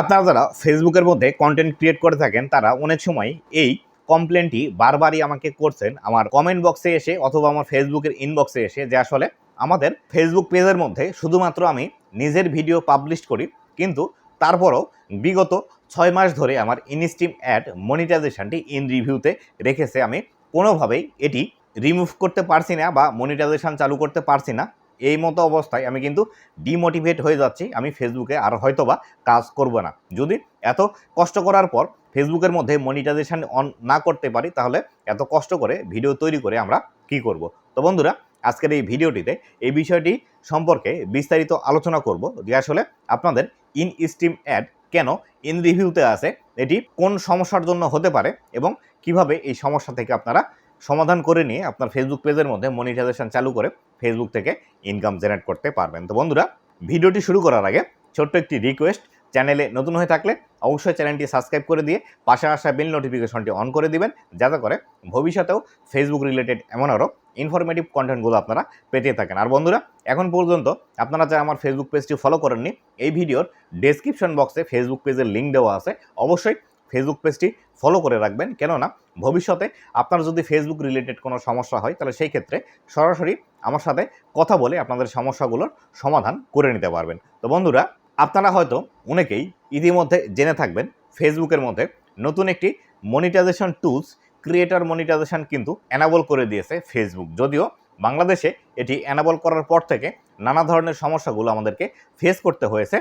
আপনারা যারা ফেসবুকের মধ্যে কন্টেন্ট ক্রিয়েট করে থাকেন, তারা অনেক সময় এই কমপ্লেনটি বারবারই আমাকে করছেন আমার কমেন্ট বক্সে এসে অথবা আমার ফেসবুকের ইনবক্সে এসে, যে আসলে আমাদের ফেসবুক পেজের মধ্যে শুধুমাত্র আমি নিজের ভিডিও পাবলিশ করি, কিন্তু তারপরও বিগত ছয় মাস ধরে আমার ইনস্টিম অ্যাড মনিটাইজেশনটি ইন রিভিউতে রেখেছে। আমি কোনোভাবেই এটি রিমুভ করতে পারছি না বা মনিটাইজেশন চালু করতে পারছি না। এই মতো অবস্থায় আমি কিন্তু ডিমোটিভেট হয়ে যাচ্ছি, আমি ফেসবুকে আর হয়তোবা কাজ করব না। যদি এত কষ্ট করার পর ফেসবুকের মধ্যে মনিটাইজেশন অন না করতে পারি, তাহলে এত কষ্ট করে ভিডিও তৈরি করে আমরা কি করব? তো বন্ধুরা, আজকের এই ভিডিওটিতে এই বিষয়টি সম্পর্কে বিস্তারিত আলোচনা করব যে আসলে আপনাদের ইন স্টিম অ্যাড কেন ইন রিভিউতে আছে, এটি কোন সমস্যার জন্য হতে পারে এবং কীভাবে এই সমস্যা থেকে আপনারা সমাধান করে নিয়ে আপনার ফেসবুক পেজের মধ্যে মনিটাইজেশন চালু করে ফেসবুক থেকে ইনকাম জেনারেট করতে পারবেন। তো বন্ধুরা, ভিডিওটি শুরু করার আগে ছোট্ট একটি রিকোয়েস্ট চ্যানেলে নতুন হয়ে থাকলে অবশ্যই চ্যানেলটি সাবস্ক্রাইব করে দিয়ে পাশে আসা বেল নোটিফিকেশনটি অন করে দিবেন, যাতে করে ভবিষ্যতেও ফেসবুক রিলেটেড এমন আরও ইনফরমেটিভ কন্টেন্টগুলো আপনারা পেতে থাকেন। আর বন্ধুরা, এখন পর্যন্ত আপনারা যারা আমার ফেসবুক পেজটি ফলো করেননি, এই ভিডিওর ডেসক্রিপশন বক্সে ফেসবুক পেজের লিঙ্ক দেওয়া আছে। অবশ্যই ফেসবুক পেজটি ফলো করে রাখবেন। কেননা, ভবিষ্যতে আপনার যদি ফেসবুক রিলেটেড কোনো সমস্যা হয়, তাহলে সেই ক্ষেত্রে সরাসরি আমার সাথে কথা বলে আপনাদের সমস্যাগুলোর সমাধান করে নিতে পারবেন। তো বন্ধুরা, আপনারা হয়তো অনেকেই ইতিমধ্যে জেনে থাকবেন ফেসবুকের মধ্যে নতুন একটি মনিটাইজেশন টুলস ক্রিয়েটার মনিটাইজেশন কিন্তু অ্যানাবল করে দিয়েছে ফেসবুক যদিও বাংলাদেশে এটি অ্যানাবল করার পর থেকে নানা ধরনের সমস্যাগুলো আমাদেরকে ফেস করতে হয়েছে,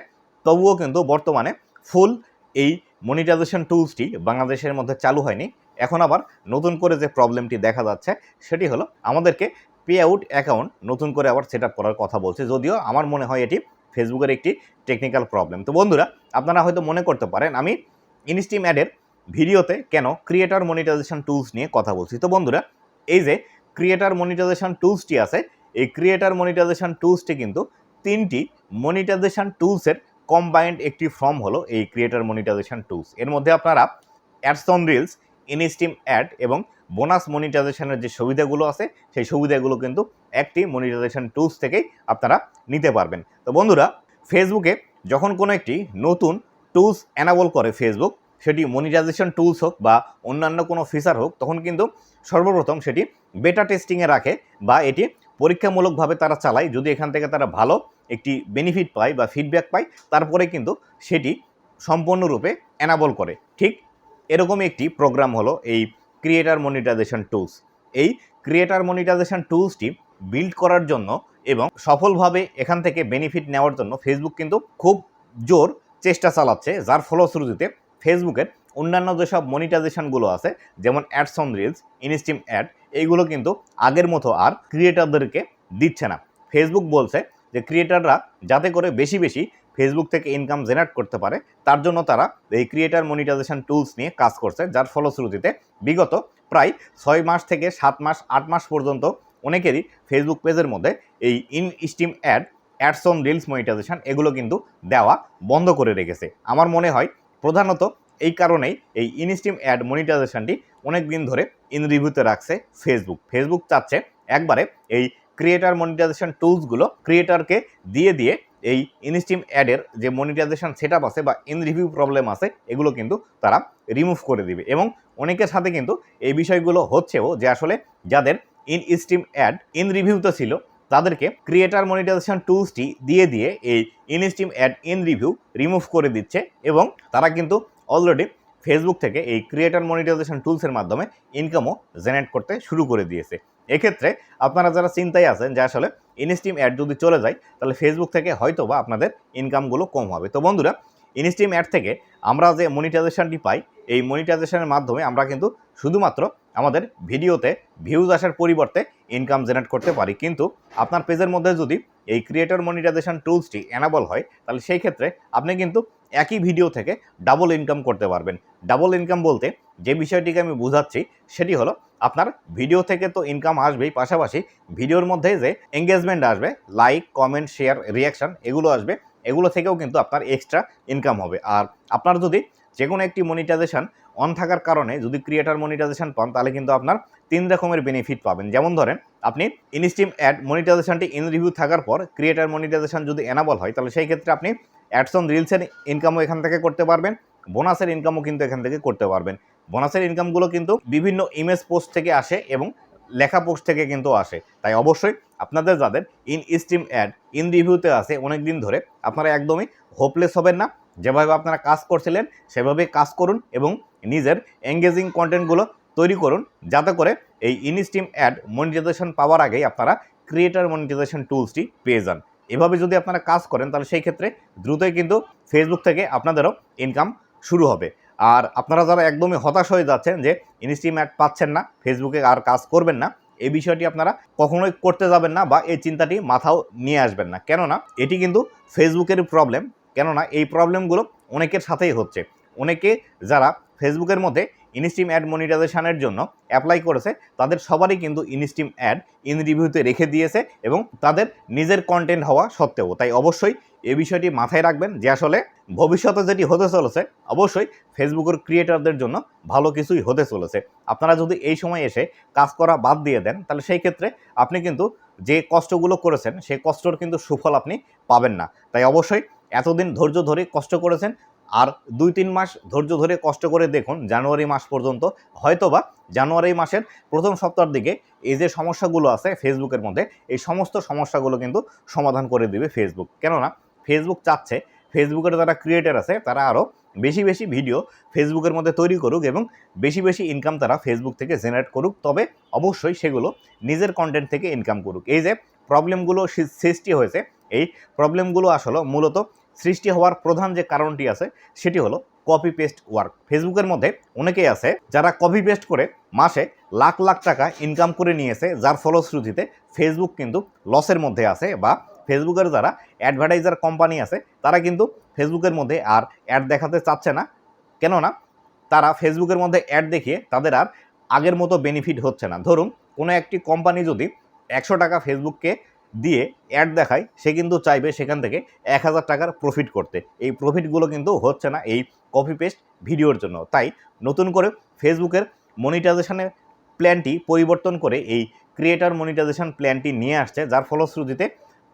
তবুও কিন্তু বর্তমানে ফুল এই মনিটাইজেশন টুলসটি বাংলাদেশের মধ্যে চালু হয়নি। এখন আবার নতুন করে যে প্রবলেমটি দেখা যাচ্ছে, সেটি হলো আমাদেরকে পে আউট অ্যাকাউন্ট নতুন করে আবার সেট করার কথা বলছে। যদিও আমার মনে হয় এটি ফেসবুকের একটি টেকনিক্যাল প্রবলেম তো বন্ধুরা, আপনারা হয়তো মনে করতে পারেন, আমি ইনস্টিম অ্যাডের ভিডিওতে কেন ক্রিয়েটার মনিটাইজেশন টুলস নিয়ে কথা বলছি? তো বন্ধুরা, এই যে ক্রিয়েটার মনিটাইজেশন টুলসটি আছে, এই ক্রিয়েটার মনিটাইজেশন টুলসটি কিন্তু তিনটি মনিটাইজেশন টুলসের কম্বাইন্ড একটি ফর্ম হলো এই ক্রিয়েটার মনিটাইজেশন টুলস এর মধ্যে আপনারা ads on reels instream ad এবং বোনাস মনিটাইজেশনের যে সুবিধাগুলো আছে, সেই সুবিধাগুলো কিন্তু একটি মনিটাইজেশন টুলস থেকেই আপনারা নিতে পারবেন। তো বন্ধুরা ফেসবুকে যখন কোনো একটি নতুন টুলস অ্যানাবল করে ফেসবুক সেটি মনিটাইজেশন টুলস হোক বা অন্যান্য কোনো ফিচার হোক, তখন কিন্তু সর্বপ্রথম সেটি বেটা টেস্টিংয়ে রাখে বা এটি পরীক্ষামূলকভাবে তারা চালায়। যদি এখান থেকে তারা ভালো একটি বেনিফিট পায় বা ফিডব্যাক পায়, তারপরে কিন্তু সেটি সম্পূর্ণরূপে অ্যানাবল করে। ঠিক এরকমই একটি প্রোগ্রাম হলো এই ক্রিয়েটার মনিটাইজেশন টুলস এই ক্রিয়েটার মনিটাইজেশন টুলসটি বিল্ড করার জন্য এবং সফলভাবে এখান থেকে বেনিফিট নেওয়ার জন্য ফেসবুক কিন্তু খুব জোর চেষ্টা চালাচ্ছে, যার ফলশ্রুতিতে ফেসবুকের অন্যান্য যেসব মনিটাইজেশনগুলো আছে, যেমন ads on reels instream ad এইগুলো কিন্তু আগের মতো আর ক্রিয়েটারদেরকে দিচ্ছে না। ফেসবুক বলছে যে ক্রিয়েটাররা যাতে করে বেশি বেশি ফেসবুক থেকে ইনকাম জেনারেট করতে পারে, তার জন্য তারা এই ক্রিয়েটার মনিটাইজেশন টুলস নিয়ে কাজ করছে, যার ফলশ্রুতিতে বিগত প্রায় ছয় মাস থেকে সাত মাস, আট মাস পর্যন্ত অনেকেরই ফেসবুক পেজের মধ্যে এই in stream ad ads on reels monetization এগুলো কিন্তু দেওয়া বন্ধ করে রেখেছে। আমার মনে হয় প্রধানত এই কারণেই এই ইনস্টিম অ্যাড মনিটাইজেশনটি অনেক দিন ধরে ইন রিভিউতে রাখছে ফেসবুক ফেসবুক চাচ্ছে একবারে এই ক্রিয়েটার মনিটাইজেশন টুলসগুলো ক্রিয়েটারকে দিয়ে দিয়ে এই ইনস্টিম অ্যাডের যে মনিটাইজেশন সেট আছে বা ইন রিভিউ প্রবলেম আছে, এগুলো কিন্তু তারা রিমুভ করে দিবে। এবং অনেকের সাথে কিন্তু এই বিষয়গুলো হচ্ছেও যে আসলে যাদের ইন স্টিম অ্যাড ইন রিভিউতে ছিল, তাদেরকে ক্রিয়েটার মনিটাইজেশন টুলসটি দিয়ে দিয়ে এই instream ad in review remove করে দিচ্ছে এবং তারা কিন্তু অলরেডি ফেসবুক থেকে এই ক্রিয়েটার মনিটাইজেশন টুলসের মাধ্যমে ইনকামও জেনারেট করতে শুরু করে দিয়েছে। এক্ষেত্রে আপনারা যারা চিন্তায় আছেন যে আসলে ইনস্টিম অ্যাড যদি চলে যায়, তাহলে ফেসবুক থেকে হয়তো বা আপনাদের ইনকামগুলো কম হবে। তো বন্ধুরা ইনস্টিম অ্যাড থেকে আমরা যে মনিটাইজেশনটি পাই, এই মনিটাইজেশনের মাধ্যমে আমরা কিন্তু শুধুমাত্র আমাদের ভিডিওতে ভিউজ আসার পরিবর্তে ইনকাম জেনারেট করতে পারি। কিন্তু আপনার পেজের মধ্যে যদি এই ক্রিয়েটর মনিটাইজেশন টুলসটি অ্যানাবল হয়, তাহলে সেই ক্ষেত্রে আপনি কিন্তু একই ভিডিও থেকে ডাবল ইনকাম করতে পারবেন। ডাবল ইনকাম বলতে যে বিষয়টিকে আমি বোঝাচ্ছি, সেটি হলো আপনার ভিডিও থেকে তো ইনকাম আসবেই, পাশাপাশি ভিডিওর মধ্যে যে এঙ্গেজমেন্ট আসবে লাইক কমেন্ট শেয়ার রিয়াকশন এগুলো আসবে, এগুলো থেকেও কিন্তু আপনার এক্সট্রা ইনকাম হবে। আর আপনার যদি যে কোনো একটি মনিটাইজেশন অন থাকার কারণে যদি ক্রিয়েটার মনিটাইজেশন পান, তাহলে কিন্তু আপনার তিন রকমের বেনিফিট পাবেন। যেমন ধরেন, আপনি ইনস্টিম অ্যাড মনিটাইজেশনটি ইন রিভিউ থাকার পর ক্রিয়েটার মনিটাইজেশান যদি এনাবল হয়, তাহলে সেই ক্ষেত্রে আপনি অ্যাডসন রিলসের ইনকামও এখান থেকে করতে পারবেন বোনাসের ইনকামও কিন্তু এখান থেকে করতে পারবেন। বোনাসের ইনকামগুলো কিন্তু বিভিন্ন ইমেজ পোস্ট থেকে আসে এবং লেখা পোস্ট থেকে কিন্তু আসে। তাই অবশ্যই আপনাদের যাদের ইন স্ট্রিম অ্যাড ইন রিভিউতে আছে অনেক দিন ধরে, আপনারা একদমই হোপলেস হবেন না। যেভাবে আপনারা কাজ করছিলেন সেভাবে কাজ করুন এবং নিজের এঙ্গেজিং কন্টেন্টগুলো তৈরি করুন, যাতে করে এই ইন স্ট্রিম অ্যাড মনিটাইজেশন পাওয়ার আগেই আপনারা ক্রিয়েটার মনিটাইজেশন টুলসটি পেয়ে যান। এভাবে যদি আপনারা কাজ করেন, তাহলে সেই ক্ষেত্রে দ্রুতই কিন্তু ফেসবুক থেকে আপনাদেরও ইনকাম শুরু হবে। আর আপনারা যারা একদমই হতাশ হয়ে যাচ্ছেন যে ইনস্ট্রিম অ্যাড পাচ্ছেন না ফেসবুকে আর কাজ করবেন না, এই বিষয়টি আপনারা কখনোই করতে যাবেন না বা এই চিন্তাটি মাথাও নিয়ে আসবেন না। কেননা, এটি কিন্তু ফেসবুকের প্রবলেম কেননা, এই প্রবলেমগুলো অনেকের সাথেই হচ্ছে। অনেকে যারা ফেসবুকের মধ্যে ইনস্ট্রিম অ্যাড মনিটাইজেশনের জন্য অ্যাপ্লাই করেছে। তাদের সবারই কিন্তু ইনস্ট্রিম অ্যাড ইন রিভিউতে রেখে দিয়েছে এবং তাদের নিজের কন্টেন্ট হওয়া সত্ত্বেও। তাই অবশ্যই এই বিষয়টি মাথায় রাখবেন যে আসলে ভবিষ্যতে যেটি হতে চলেছে, অবশ্যই ফেসবুকের ক্রিয়েটারদের জন্য ভালো কিছুই হতে চলেছে। আপনারা যদি এই সময় এসে কাজ করা বাদ দিয়ে দেন, তাহলে সেই ক্ষেত্রে আপনি কিন্তু যে কষ্টগুলো করেছেন, সেই কষ্টর কিন্তু সুফল আপনি পাবেন না। তাই অবশ্যই এতদিন ধৈর্য ধরে কষ্ট করেছেন আর দুই তিন মাস ধৈর্য ধরে কষ্ট করে দেখুন জানুয়ারি মাস পর্যন্ত। হয়তোবা জানুয়ারি মাসের প্রথম সপ্তাহের দিকে এই যে সমস্যাগুলো আছে ফেসবুকের মধ্যে, এই সমস্ত সমস্যাগুলো কিন্তু সমাধান করে দিবে ফেসবুক। কেননা ফেসবুক চাচ্ছে, ফেসবুকের যারা ক্রিয়েটার আছে তারা আরও বেশি বেশি ভিডিও ফেসবুকের মধ্যে তৈরি করুক এবং বেশি বেশি ইনকাম তারা ফেসবুক থেকে জেনারেট করুক। তবে অবশ্যই সেগুলো নিজের কন্টেন্ট থেকে ইনকাম করুক। এই যে প্রবলেমগুলো সৃষ্টি হয়েছে, এই প্রবলেমগুলো আসলে মূলত সৃষ্টি হওয়ার প্রধান যে কারণটি আছে, সেটি হলো কপি পেস্ট ওয়ার্ক ফেসবুকের মধ্যে অনেকেই আছে যারা কপি পেস্ট করে মাসে লাখ লাখ টাকা ইনকাম করে নিয়েছে, যার ফলশ্রুতিতে ফেসবুক কিন্তু লসের মধ্যে আছে বা ফেসবুকের যারা অ্যাডভার্টাইজার কোম্পানি আছে, তারা কিন্তু ফেসবুকের মধ্যে আর অ্যাড দেখাতে চাচ্ছে না। কেননা তারা ফেসবুকের মধ্যে অ্যাড দেখিয়ে তাদের আর আগের মতো বেনিফিট হচ্ছে না। ধরুন কোনো একটি কোম্পানি যদি একশো টাকা ফেসবুককে দিয়ে অ্যাড দেখায়, সে কিন্তু চাইবে সেখান থেকে এক হাজার টাকার প্রফিট করতে। এই প্রফিটগুলো কিন্তু হচ্ছে না এই কপি পেস্ট ভিডিওর জন্য। তাই নতুন করে ফেসবুকের মনিটাইজেশনের প্ল্যানটি পরিবর্তন করে এই ক্রিয়েটার মনিটাইজেশন প্ল্যানটি নিয়ে আসছে, যার ফলশ্রুতিতে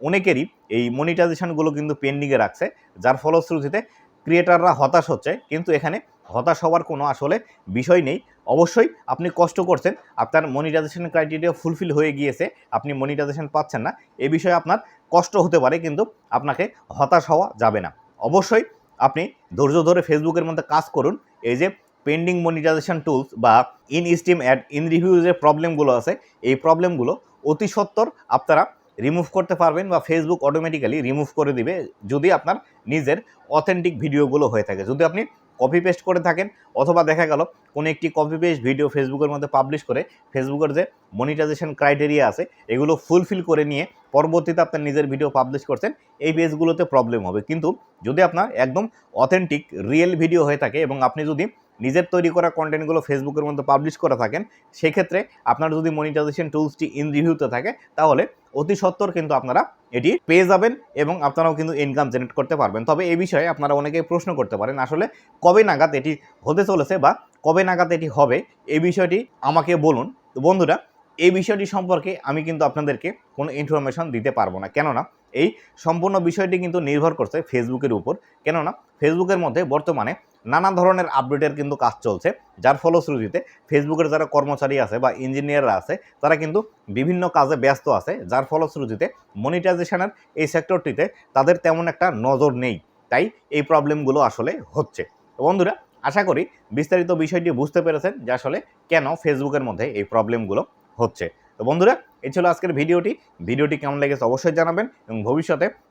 অনেকেরই এই মনিটাইজেশনগুলো কিন্তু পেন্ডিংয়ে রাখছে, যার ফলশ্রুতিতে ক্রিয়েটাররা হতাশ হচ্ছে, কিন্তু এখানে হতাশ হওয়ার কোনো আসলে বিষয় নেই। অবশ্যই আপনি কষ্ট করছেন, আপনার মনিটাইজেশন ক্রাইটেরিয়া ফুলফিল হয়ে গিয়েছে, আপনি মনিটাইজেশন পাচ্ছেন না, এ বিষয়ে আপনার কষ্ট হতে পারে কিন্তু আপনাকে হতাশ হওয়া যাবে না। অবশ্যই আপনি ধৈর্য ধরে ফেসবুকের মধ্যে কাজ করুন, এই যে পেন্ডিং মনিটাইজেশন টুলস বা in stream ad in review যে প্রবলেমগুলো আছে, এই প্রবলেমগুলো অতি সত্বর আপনারা রিমুভ করতে পারবেন বা ফেসবুক অটোমেটিক্যালি রিমুভ করে দিবে যদি আপনার নিজের অথেন্টিক ভিডিওগুলো হয়ে থাকে। যদি আপনি কপি পেস্ট করে থাকেন, অথবা দেখা গেল কোনো একটি কপি পেস্ট ভিডিও ফেসবুকের মধ্যে পাবলিশ করে ফেসবুকের যে মনিটাইজেশন ক্রাইটেরিয়া আছে, এগুলো ফুলফিল করে নিয়ে পরবর্তীতে আপনার নিজের ভিডিও পাবলিশ করছেন, এই পেজগুলোতে প্রবলেম হবে। কিন্তু যদি আপনার একদম অথেন্টিক রিয়েল ভিডিও হয়ে থাকে এবং আপনি যদি নিজের তৈরি করা কন্টেন্টগুলো ফেসবুকের মধ্যে পাবলিশ করে থাকেন, সেক্ষেত্রে আপনার যদি মনিটাইজেশন টুলসটি ইন রিভিউতে থাকে, তাহলে অতি সত্বর কিন্তু আপনারা এটি পেয়ে যাবেন এবং আপনারাও কিন্তু ইনকাম জেনারেট করতে পারবেন। তবে এই বিষয়ে আপনারা অনেকেই প্রশ্ন করতে পারেন, আসলে কবে নাগাদ এটি হতে চলেছে বা কবে নাগাদ এটি হবে এই বিষয়টি আমাকে বলুন। তো বন্ধুরা এই বিষয়টি সম্পর্কে আমি কিন্তু আপনাদেরকে কোনো ইনফরমেশন দিতে পারব না। কেননা, এই সম্পূর্ণ বিষয়টি কিন্তু নির্ভর করছে ফেসবুকের উপর। কেননা ফেসবুকের মধ্যে বর্তমানে নানা ধরনের আপডেটের কিন্তু কাজ চলছে, যার ফলশ্রুতিতে ফেসবুকের যারা কর্মচারী আছে বা ইঞ্জিনিয়াররা আছে, তারা কিন্তু বিভিন্ন কাজে ব্যস্ত আছে, যার ফলশ্রুতিতে মনিটাইজেশনের এই সেক্টরটিতে তাদের তেমন একটা নজর নেই। তাই এই প্রবলেমগুলো আসলে হচ্ছে। বন্ধুরা, আশা করি বিস্তারিত বিষয়টি বুঝতে পেরেছেন যে আসলে কেন ফেসবুকের মধ্যে এই প্রবলেমগুলো হচ্ছে। তো বন্ধুরা, এই ছিল আজকের ভিডিওটি। ভিডিওটি কেমন লেগেছে অবশ্যই জানাবেন এবং ভবিষ্যতে